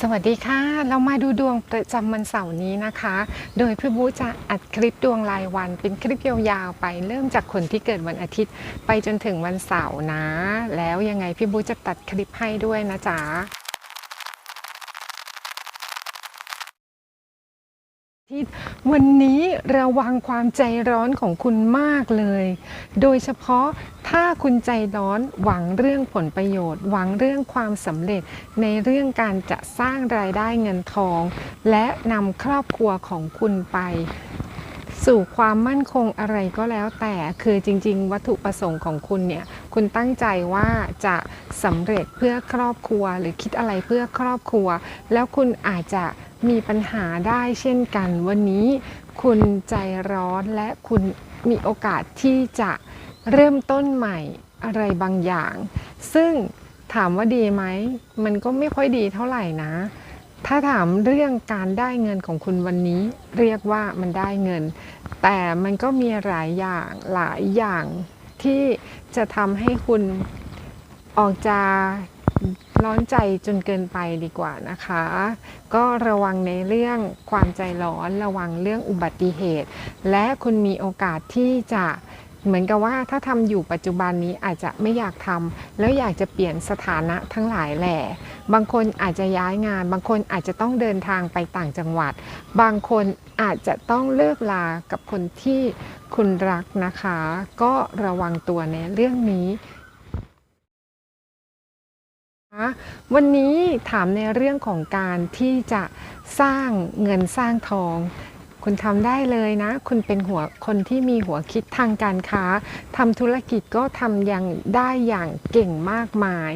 สวัสดีค่ะ เรามาดูดวงประจำวันเสาร์นี้นะคะ โดยพี่บูจะอัดคลิปดวงรายวัน เป็นคลิปยาวๆไป เริ่มจากคนที่เกิดวันอาทิตย์ ไปจนถึงวันเสาร์นะ แล้วยังไงพี่บูจะตัดคลิปให้ด้วยนะจ๊ะที่วันนี้ระวังความใจร้อนของคุณมากเลย โดยเฉพาะ ถ้าคุณใจร้อนหวังเรื่องผลประโยชน์ หวังเรื่องความสำเร็จในเรื่องการจะสร้างรายได้เงินทอง และนำครอบครัวของคุณไป สู่ความมั่นคงอะไรก็แล้วแต่คือจริง ๆ วัตถุประสงค์ของคุณเนี่ย คุณตั้งใจว่าจะสำเร็จเพื่อครอบครัว หรือคิดอะไรเพื่อครอบครัว แล้วคุณอาจจะมีปัญหาได้เช่นกัน วันนี้คุณใจร้อนและคุณมีโอกาสที่จะเริ่มต้นใหม่อะไรบางอย่าง ซึ่งถามว่าดีไหม มันก็ไม่ค่อยดีเท่าไหร่นะ ถ้าถามเรื่องการได้เงินของคุณวันนี้ เรียกว่ามันได้เงิน แต่มันก็มีหลายอย่างหลายอย่าง ที่จะทำให้คุณออกจะร้อนใจจนเกินไปดีกว่านะคะ ก็ระวังในเรื่องความใจร้อน ระวังเรื่องอุบัติเหตุ และคุณมีโอกาสที่จะ เหมือนกับว่าถ้าทำอยู่ปัจจุบันนี้อาจจะไม่อยากทำแล้วอยากจะเปลี่ยนสถานะทั้งหลายแหล่บางคนอาจจะย้ายงาน บางคนอาจจะต้องเดินทางไปต่างจังหวัด บางคนอาจจะต้องเลิกลากับคนที่คุณรักนะคะ ก็ระวังตัวในเรื่องนี้วันนี้ถามในเรื่องของการที่จะสร้างเงินสร้างทอง คุณทำได้เลยนะ คุณเป็นหัวคนที่มีหัวคิดทางการค้าทำธุรกิจก็ทำอย่างได้อย่างเก่งมากมาย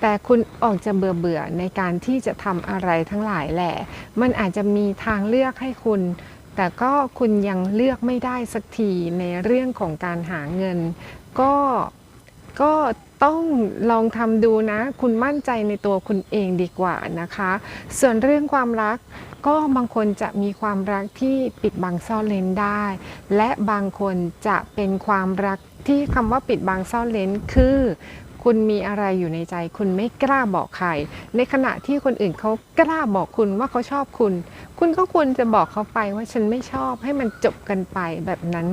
แต่คุณออกจะเบื่อเบื่อในการที่จะทำอะไรทั้งหลายแหละ มันอาจจะมีทางเลือกให้คุณ แต่ก็คุณยังเลือกไม่ได้สักทีในเรื่องของการหาเงิน ก็ ก็ต้องลองทำดูนะ คุณมั่นใจในตัวคุณเองดีกว่านะคะ ส่วนเรื่องความรักก็บางคนจะมีความรักที่ปิดบังซ่อนเลนได้ และบางคนจะเป็นความรักที่คำว่าปิดบังซ่อนเลนคือคุณมีอะไรอยู่ในใจ คุณไม่กล้าบอกใคร ในขณะที่คนอื่นเขากล้าบอกคุณว่าเขาชอบคุณ คุณก็ควรจะบอกเขาไปว่าฉันไม่ชอบให้มันจบกันไปแบบนั้น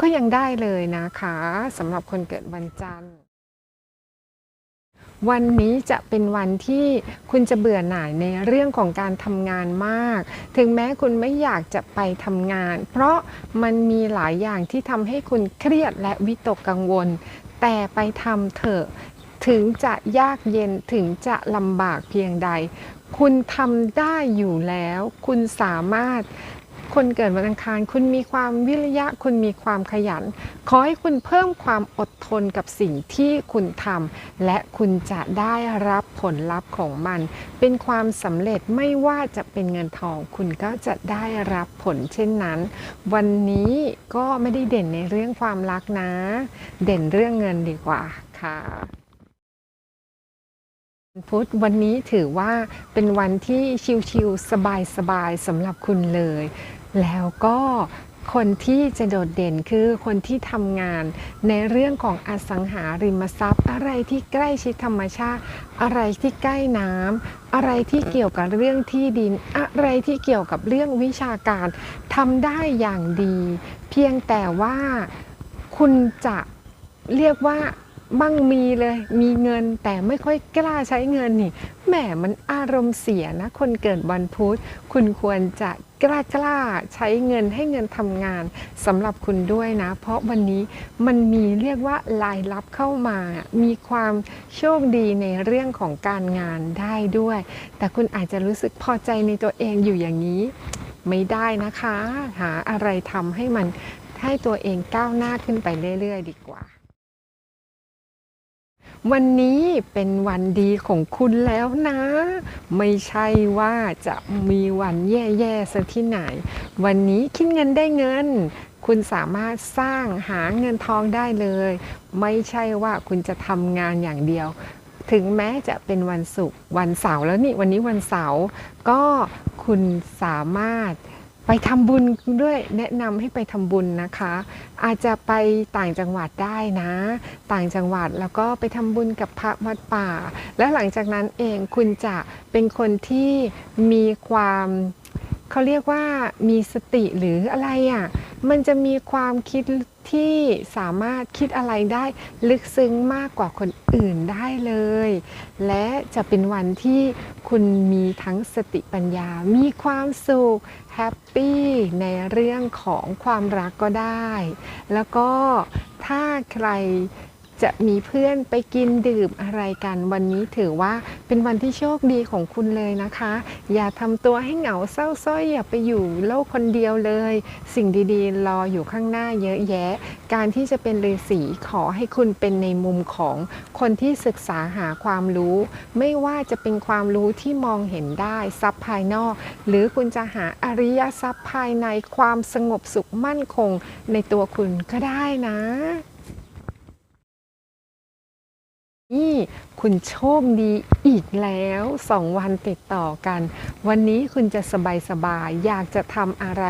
ก็ยังได้เลยนะคะสำหรับคนเกิดวันจันทร์ วันนี้จะเป็นวันที่คุณจะเบื่อหน่ายในเรื่องของการทำงานมาก ถึงแม้คุณไม่อยากจะไปทำงาน เพราะมันมีหลายอย่างที่ทำให้คุณเครียดและวิตกกังวล แต่ไปทำเถอะถึงจะยากเย็นถึงจะลำบากเพียงใด คุณทำได้อยู่แล้ว คุณสามารถ คนเกิดวันอังคาร คุณมีความวิริยะ คุณมีความขยัน ขอให้คุณเพิ่มความอดทนกับสิ่งที่คุณทำและคุณจะได้รับผลลัพธ์ของมัน เป็นความสำเร็จไม่ว่าจะเป็นเงินทอง คุณก็จะได้รับผลเช่นนั้น วันนี้ก็ไม่ได้เด่นในเรื่องความรักนะ เด่นเรื่องเงินดีกว่าค่ะพุธวันนี้ถือว่าเป็นวันที่ชิลๆสบายๆสำหรับคุณเลย แล้วก็คนที่จะโดดเด่นคือคนที่ทำงานในเรื่องของอสังหาริมทรัพย์ อะไรที่ใกล้ชิดธรรมชาติ อะไรที่ใกล้น้ำอะไรที่เกี่ยวกับเรื่องที่ดิน อะไรที่เกี่ยวกับเรื่องวิชาการทำได้อย่างดี เพียงแต่ว่าคุณจะเรียกว่ามั่งมีเลยมีเงินแต่ไม่ค่อยกล้าใช้เงินนี่ หมมันอารมณ์เสียนะ คนเกิดวันพุธคุณควรจะกล้ากล้าใช้เงินให้เงินทำงานสำหรับคุณด้วยนะ เพราะวันนี้มันมีเรียกว่าลายลับเข้ามา มีความโชคดีในเรื่องของการงานได้ด้วย แต่คุณอาจจะรู้สึกพอใจในตัวเองอยู่อย่างนี้ ไม่ได้นะคะ หาอะไรทำให้มันให้ตัวเองก้าวหน้าขึ้นไปเรื่อยๆ ดีกว่า วันนี้เป็นวันดีของคุณแล้วนะ ไม่ใช่ว่าจะมีวันแย่ๆซะที่ไหน วันนี้คิดเงินได้เงิน คุณสามารถสร้างหาเงินทองได้เลย ไม่ใช่ว่าคุณจะทำงานอย่างเดียว ถึงแม้จะเป็นวันศุกร์วันเสาร์แล้วนี่วันนี้วันเสาร์ก็คุณสามารถ ไปทำบุญด้วยแนะนำให้ไปทำบุญนะคะ อาจจะไปต่างจังหวัดได้นะ ต่างจังหวัดแล้วก็ไปทำบุญกับพระวัดป่า และหลังจากนั้นเองคุณจะเป็นคนที่มีความเขาเรียกว่ามีสติหรืออะไรอะ่ะ มันจะมีความคิดที่สามารถคิดอะไรได้ลึกซึ้งมากกว่าคนอื่นได้เลย และจะเป็นวันที่คุณมีทั้งสติปัญญา มีความสุขแฮปปี้ในเรื่องของความรักก็ได้ แล้วก็ถ้าใครจะมีเพื่อนไปกินดื่มอะไรกันวันนี้ถือว่า เป็นวันที่โชคดีของคุณเลยนะคะ อย่าทำตัวให้เหงาเศร้าส้อยอย่าไปอยู่โลกคนเดียวเลย สิ่งดีๆ รออยู่ข้างหน้าเยอะแยะ การที่จะเป็นฤาษีขอให้คุณเป็นในมุมของคนที่ศึกษาหาความรู้ ไม่ว่าจะเป็นความรู้ที่มองเห็นได้ทรัพย์ภายนอก หรือคุณจะหาอริยทรัพย์ภายในความสงบสุขมั่นคงในตัวคุณก็ได้นะนี่ คุณโชคดีอีกแล้วสองวันติดต่อกัน วันนี้คุณจะสบายสบายๆอยากจะทำอะไร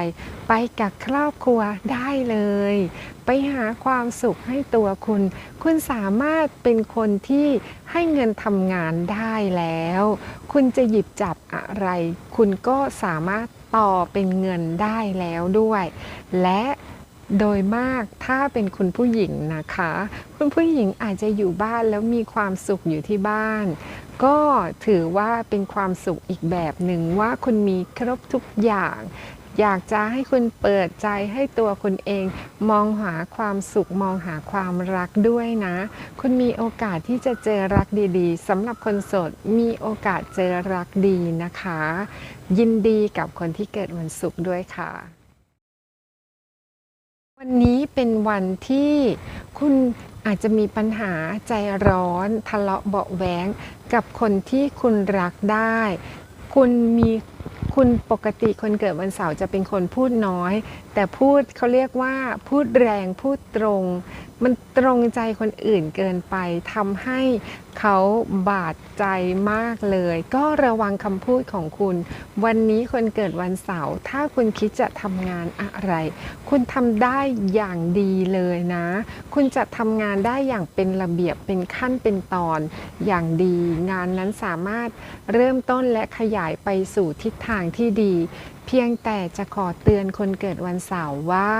ไปกับครอบครัวได้เลย ไปหาความสุขให้ตัวคุณ คุณสามารถเป็นคนที่ให้เงินทำงานได้แล้ว คุณจะหยิบจับอะไร คุณก็สามารถต่อเป็นเงินได้แล้วด้วย และ โดยมากถ้าเป็นคุณผู้หญิงนะคะ คุณผู้หญิงอาจจะอยู่บ้านแล้วมีความสุขอยู่ที่บ้าน ก็ถือว่าเป็นความสุขอีกแบบหนึ่งว่าคุณมีครบทุกอย่างอยากจะให้คุณเปิดใจให้ตัวคุณเอง มองหาความสุขมองหาความรักด้วยนะ คุณมีโอกาสที่จะเจอรักดีๆสำหรับคนโสดมีโอกาสเจอรักดีนะคะ ยินดีกับคนที่เกิดวันศุกร์ด้วยค่ะ วันนี้เป็นวันที่คุณอาจจะมีปัญหาใจร้อน ทะเลาะเบาะแวงกับคนที่คุณรักได้ คุณมีคุณปกติคนเกิดวันเสาร์จะเป็นคนพูดน้อยแต่พูดเขาเรียกว่าพูดแรงพูดตรง มันตรงใจคนอื่นเกินไปทำให้เขาบาดใจมากเลย ก็ระวังคำพูดของคุณ วันนี้คนเกิดวันเสาร์ถ้าคุณคิดจะทำงานอะไร คุณทำได้อย่างดีเลยนะ คุณจะทำงานได้อย่างเป็นระเบียบเป็นขั้นเป็นตอนอย่างดี งานนั้นสามารถเริ่มต้นและขยายไปสู่ทิศทางที่ดี เพียงแต่จะขอเตือนคนเกิดวันเสาร์ว่า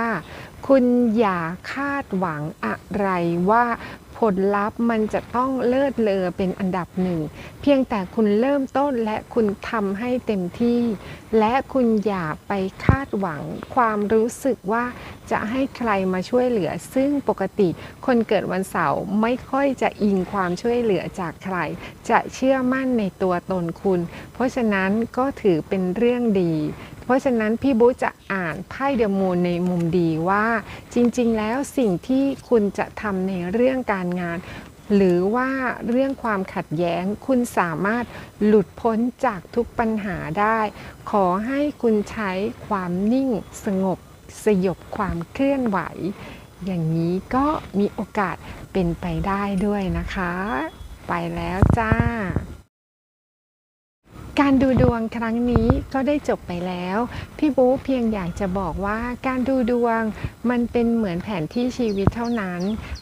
คุณอย่าคาดหวังอะไรว่า ลลัพธ์มันจะต้องเลิศเลอเป็นอันดับหนึ่ง เพียงแต่คุณเริ่มต้นและคุณทำให้เต็มที่ และคุณอย่าไปคาดหวังความรู้สึกว่าจะให้ใครมาช่วยเหลือ ซึ่งปกติคนเกิดวันเสาร์ไม่ค่อยจะอิงความช่วยเหลือจากใคร จะเชื่อมั่นในตัวตนคุณ เพราะฉะนั้นก็ถือเป็นเรื่องดีเพราะฉะนั้นพี่บุ๊จะอ่านไพ่เดมูนในมุมดีว่า จริงๆ แล้วสิ่งที่คุณจะทำในเรื่องการงาน หรือว่าเรื่องความขัดแย้ง คุณสามารถหลุดพ้นจากทุกปัญหาได้ ขอให้คุณใช้ความนิ่งสงบ สยบความเคลื่อนไหว อย่างนี้ก็มีโอกาสเป็นไปได้ด้วยนะคะ ไปแล้วจ้า การดูดวงครั้งนี้ก็ได้จบไปแล้ว พี่บู๊เพียงอยากจะบอกว่าการดูดวงมันเป็นเหมือนแผนที่ชีวิตเท่านั้น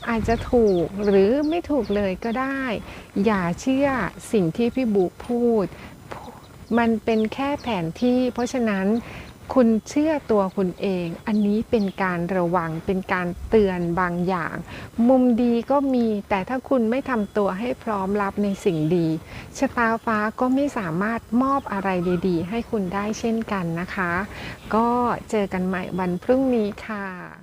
อาจจะถูกหรือไม่ถูกเลยก็ได้ อย่าเชื่อสิ่งที่พี่บู๊พูด มันเป็นแค่แผนที่ เพราะฉะนั้น คุณเชื่อตัวคุณเอง อันนี้เป็นการระวังเป็นการเตือนบางอย่าง มุมดีก็มีแต่ถ้าคุณไม่ทำตัวให้พร้อมรับในสิ่งดีชะตาฟ้าก็ไม่สามารถมอบอะไรดีๆ ให้คุณได้เช่นกันนะคะ ก็เจอกันใหม่วันพรุ่งนี้ค่ะ